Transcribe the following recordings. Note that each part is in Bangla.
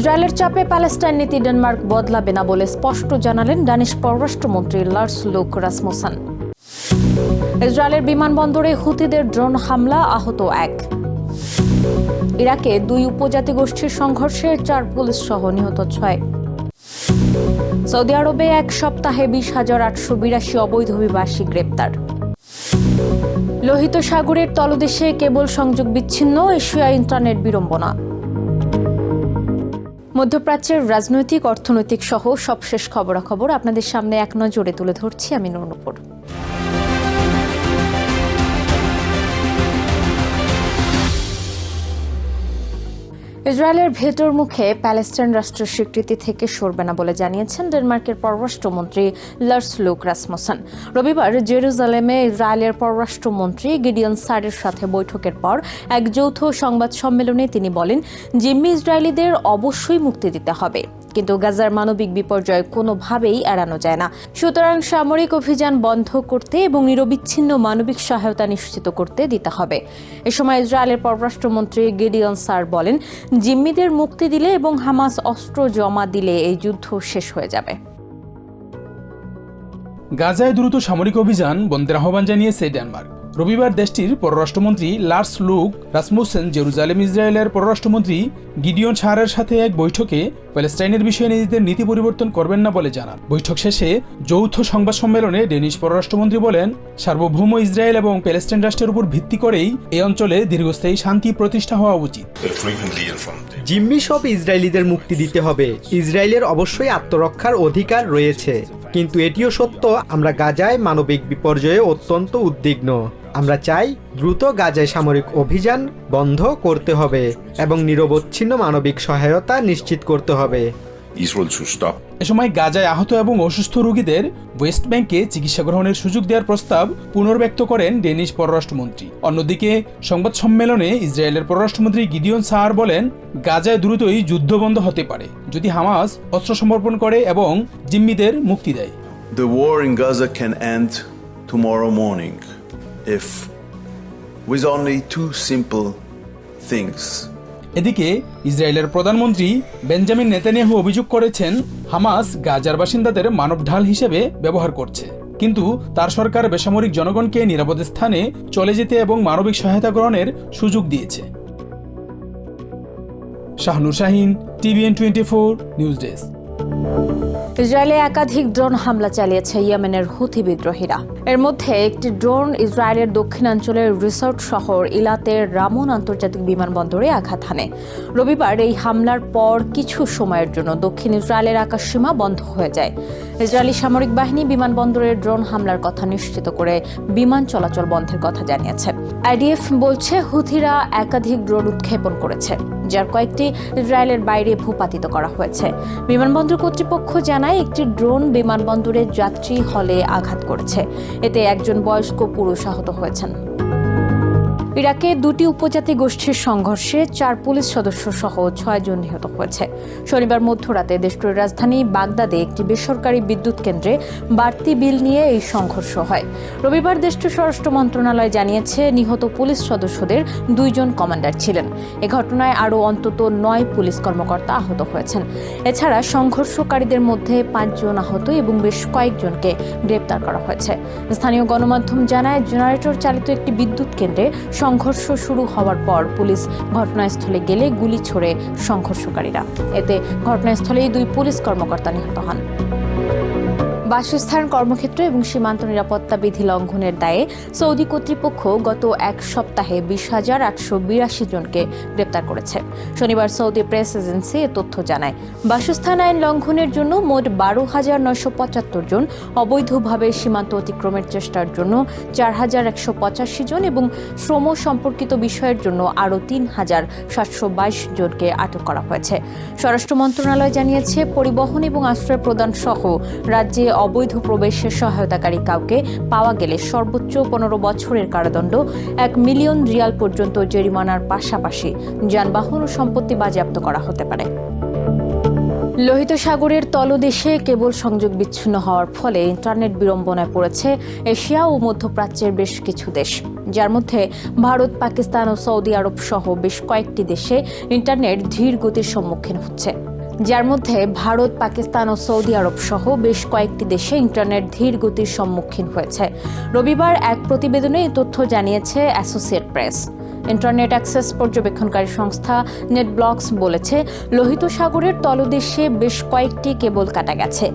ইসরায়েলের চাপে প্যালেস্টাইন নীতি ডেনমার্ক বদলাবে না বলে স্পষ্ট জানালেন ডানিশ পররাষ্ট্রমন্ত্রী লার্স লুক রাসমোসান। ইসরায়েলের বিমানবন্দরে হুতিদের ড্রোন হামলা, আহত এক। ইরাকে দুই উপজাতি গোষ্ঠীর সংঘর্ষে চার পুলিশ সহ নিহত ছয়। সৌদি আরবে এক সপ্তাহে বিশ হাজার আটশো বিরাশি অবৈধ অভিবাসী গ্রেপ্তার। লোহিত সাগরের তলদেশে কেবল সংযোগ বিচ্ছিন্ন, এশিয়া ইন্টারনেট বিড়ম্বনা। মধ্যপ্রাচ্যের রাজনৈতিক অর্থনৈতিক সহ সবশেষ খবরাখবর আপনাদের সামনে এক নজরে তুলে ধরছি আমি নুরনুপুর ইসরায়েলের ভেতর মুখে প্যালেস্টাইন রাষ্ট্র স্বীকৃতি থেকে সরবে না বলে জানিয়েছেন ডেনমার্কের পররাষ্ট্রমন্ত্রী লার্স লুক রাসমোসন। রবিবার জেরুজালেমে ইসরায়েলের পররাষ্ট্রমন্ত্রী গিডিয়ন সারের সাথে বৈঠকের পর এক যৌথ সংবাদ সম্মেলনে তিনি বলেন, জিম্মি ইসরায়েলিদের অবশ্যই মুক্তি দিতে হবে। কিন্তু গাজার মানবিক বিপর্যয় কোনোভাবেই এড়ানো যায় না। সুতরাং সামরিক অভিযান বন্ধ করতে এবং নিরবিচ্ছিন্ন মানবিক সহায়তা নিশ্চিত করতে দিতে হবে। এ সময় ইসরায়েলের পররাষ্ট্রমন্ত্রী গিডিয়ন স্যার বলেন, জিম্মিদের মুক্তি দিলে এবং হামাস অস্ত্র জমা দিলে এই যুদ্ধ শেষ হয়ে যাবে। গাজায় দ্রুত সামরিক অভিযান, বন্ধের আহ্বান জানিয়েছে ডেনমার্ক। রবিবার দেশটির পররাষ্ট্রমন্ত্রী লার্স লুক রাসমুসেন জেরুজালেম, ইসরায়েলের পররাষ্ট্রমন্ত্রী গিডিয়ন ছাড়ের সাথে এক বৈঠকে প্যালেস্টাইনের বিষয়ে নিজেদের নীতি পরিবর্তন করবেন না বলে জানান। বৈঠক শেষে যৌথ সংবাদ সম্মেলনে ডেনিশ পররাষ্ট্রমন্ত্রী বলেন, সার্বভৌম ইসরায়েল এবং প্যালেস্টাইন রাষ্ট্রের উপর ভিত্তি করেই এই অঞ্চলে দীর্ঘস্থায়ী শান্তি প্রতিষ্ঠা হওয়া উচিত। জিম্মি সব ইসরায়েলিদের মুক্তি দিতে হবে। ইসরায়েলের অবশ্যই আত্মরক্ষার অধিকার রয়েছে। কিন্তু এটিও সত্য, আমরা গাজায় মানবিক বিপর্যয়ে অত্যন্ত উদ্বিগ্ন। আমরা চাই দ্রুত গাজায় সামরিক অভিযান বন্ধ করতে হবে এবং নিরবচ্ছিন্ন মানবিক সহায়তা নিশ্চিত করতে হবে। To stop এ সময় গাজায় আহত এবং অসুস্থ রোগীদের ওয়েস্ট ব্যাংকে চিকিৎসা গ্রহণের সুযোগ দেওয়ার প্রস্তাব পুনর্ব্যক্ত করেন ডেনিশ পররাষ্ট্রমন্ত্রী অন্যদিকে সংবাদ সম্মেলনে ইসরায়েলের পররাষ্ট্রমন্ত্রী গিডিয়ন সাহার বলেন গাজায় দ্রুতই যুদ্ধ বন্ধ হতে পারে যদি হামাস অস্ত্র সমর্পণ করে এবং জিম্মিদের মুক্তি দেয় The war in Gaza can end tomorrow morning if, with only two simple things. এদিকে ইসরায়েলের প্রধানমন্ত্রী বেঞ্জামিন নেতানিয়াহু অভিযোগ করেছেন, হামাস গাজার বাসিন্দাদের মানব ঢাল হিসেবে ব্যবহার করছে। কিন্তু তার সরকার বেসামরিক জনগণকে নিরাপদ স্থানে চলে যেতে এবং মানবিক সহায়তা গ্রহণের সুযোগ দিয়েছে। Shahnur Shahin, TVN twenty four news desk. ইসরায়েলে একাধিক ড্রোন হামলা চালিয়েছে ইয়েমেনের হুথি বিদ্রোহীরা। এর মধ্যে একটি ড্রোন ইসরায়েলের দক্ষিণাঞ্চলের রিসোর্ট শহর ইলাতের রামন আন্তর্জাতিক বিমানবন্দরে আঘাত হানে। রবিবার এই হামলার পর কিছু সময়ের জন্য দক্ষিণ ইসরায়েলের আকাশসীমা বন্ধ হয়ে যায়। ইসরায়েলি সামরিক বাহিনী বিমানবন্দরের ড্রোন হামলার কথা নিশ্চিত করে বিমান চলাচল বন্ধের কথা জানিয়েছে। আইডিএফ বলছে, হুথিরা একাধিক ড্রোন উৎক্ষেপণ করেছে, যার কয়েকটি ইসরায়েলের বাইরে ভূপাতিত করা হয়েছে। বিমানবন্দর কর্তৃপক্ষ জানায় একটি ড্রোন বিমানবন্দরের যাত্রী হলে আঘাত করেছে। এতে একজন বয়স্ক পুরুষ আহত হয়েছেন। ইরাকে দুটি উপজাতি গোষ্ঠীর সংঘর্ষে চার পুলিশ সদস্য সহ ছয় জন নিহত হয়েছে। শনিবার মধ্যরাতে দেশটির রাজধানী বাগদাদে একটি বেসরকারি বিদ্যুৎ কেন্দ্রে বাড়তি বিল নিয়ে এই সংঘর্ষ হয়। রবিবার দেশটির স্বরাষ্ট্র মন্ত্রণালয় জানিয়েছে, নিহত পুলিশ সদস্যদের দুইজন কমান্ডার ছিলেন। এ ঘটনায় আরও অন্তত নয় পুলিশ কর্মকর্তা আহত হয়েছেন। এছাড়া সংঘর্ষকারীদের মধ্যে পাঁচজন আহত এবং বেশ কয়েকজনকে গ্রেপ্তার করা হয়েছে। স্থানীয় গণমাধ্যম জানায়, জেনারেটর চালিত একটি বিদ্যুৎ কেন্দ্রে সংঘর্ষ শুরু হওয়ার পর পুলিশ ঘটনাস্থলে গেলে গুলি ছোড়ে সংঘর্ষকারীরা। এতে ঘটনাস্থলেই দুই পুলিশ কর্মকর্তা নিহত হন। বাসস্থান কর্মক্ষেত্র এবং সীমান্ত নিরাপত্তা বিধি লঙ্ঘনের দায়ে সৌদি কর্তৃপক্ষ গত এক সপ্তাহে বিশ হাজার আটশো বিরাশি জনকে গ্রেপ্তার করেছে। শনিবার সৌদি প্রেস এজেন্সি এ তথ্য জানায়, বাসস্থান আইন লঙ্ঘনের জন্য মোট বারো হাজার নয়শো পঁচাত্তর জন, অবৈধভাবে সীমান্ত অতিক্রমের চেষ্টার জন্য চার হাজার একশো পঁচাশি জন এবং শ্রম সম্পর্কিত বিষয়ের জন্য আরও তিন হাজার সাতশো বাইশ জনকে আটক করা হয়েছে। স্বরাষ্ট্র মন্ত্রণালয় জানিয়েছে, পরিবহন এবং আশ্রয় প্রদান সহ রাজ্যে অবৈধ প্রবেশের সহায়তাকারী কাউকে পাওয়া গেলে সর্বোচ্চ পনেরো বছরের কারাদণ্ড, এক মিলিয়ন রিয়াল পর্যন্ত জরিমানার পাশাপাশি যানবাহন ও সম্পত্তি বাজেয়াপ্ত করা হতে পারে। লোহিত সাগরের তলদেশে কেবল সংযোগ বিচ্ছিন্ন হওয়ার ফলে ইন্টারনেট বিড়ম্বনায় পড়েছে এশিয়া ও মধ্যপ্রাচ্যের বেশ কিছু দেশ। যার মধ্যে ভারত, পাকিস্তান ও সৌদি আরব সহ বেশ কয়েকটি দেশে ইন্টারনেট ধীর গতির সম্মুখীন হচ্ছে। যার মধ্যে ভারত, পাকিস্তান ও সৌদি আরব সহ বেশ কয়েকটি দেশে ইন্টারনেট ধীর গতির সম্মুখীন হয়েছে। রবিবার এক প্রতিবেদনে এই তথ্য জানিয়েছে অ্যাসোসিয়েট প্রেস। ইন্টারনেট অ্যাক্সেস পর্যবেক্ষণকারী সংস্থা নেটব্লকস বলেছে, লোহিত সাগরের তলদেশে বেশ কয়েকটি কেবল কাটা গেছে।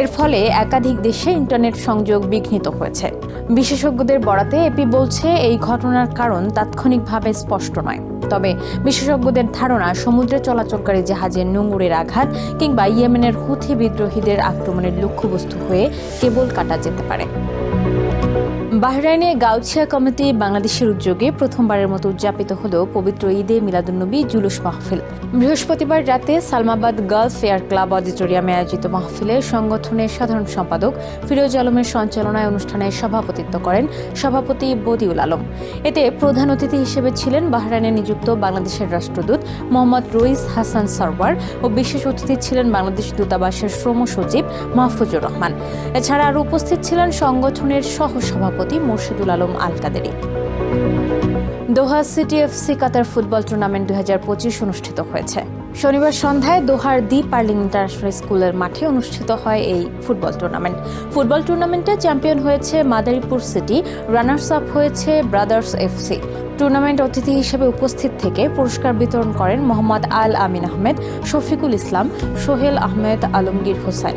এর ফলে একাধিক দেশে ইন্টারনেট সংযোগ বিঘ্নিত হয়েছে। বিশেষজ্ঞদের বরাতে এপি বলছে, এই ঘটনার কারণ তাৎক্ষণিকভাবে স্পষ্ট নয়। তবে বিশেষজ্ঞদের ধারণা, সমুদ্রে চলাচলকারী জাহাজের নোঙরের আঘাত কিংবা ইয়েমেনের হুথি বিদ্রোহীদের আক্রমণের লক্ষ্যবস্তু হয়ে কেবল কাটা যেতে পারে। বাহরাইনে গাউছিয়া কমিটি বাংলাদেশের উদ্যোগে প্রথমবারের মতো উদযাপিত হল পবিত্র ঈদে মিলাদুন্নবী জুলুস মাহফিল। বৃহস্পতিবার রাতে সালমাবাদ গার্লস ফেয়ার ক্লাব অডিটোরিয়ামে আয়োজিত মাহফিলে সংগঠনের সাধারণ সম্পাদক ফিরোজ আলমের সঞ্চালনায় অনুষ্ঠানে সভাপতিত্ব করেন সভাপতি বদিউল আলম। এতে প্রধান অতিথি হিসেবে ছিলেন বাহরাইনে নিযুক্ত বাংলাদেশের রাষ্ট্রদূত মোহাম্মদ রইস হাসান সরওয়ার ও বিশেষ অতিথি ছিলেন বাংলাদেশ দূতাবাসের শ্রম সচিব মাহফুজুর রহমান। এছাড়া আরও উপস্থিত ছিলেন সংগঠনের সহ সভাপতি Morshedul Alam Al Qaderi Doha city FC Qatar football tournament দুই অনুষ্ঠিত হয়েছে। শনিবার সন্ধ্যায় দোহার দি পার্লিং ইন্টারন্যাশনাল স্কুলের মাঠে অনুষ্ঠিত হয় এই ফুটবল টুর্নামেন্ট। ফুটবল টুর্নামেন্টে চ্যাম্পিয়ন হয়েছে মাদারীপুর সিটি, রানার্স আপ হয়েছে ব্রাদার্স এফসি টুর্নামেন্ট অতিথি হিসেবে উপস্থিত থেকে পুরস্কার বিতরণ করেন মোহাম্মদ আল আমিন আহমেদ, শফিকুল ইসলাম, সোহেল আহমেদ, আলমগীর হোসেন।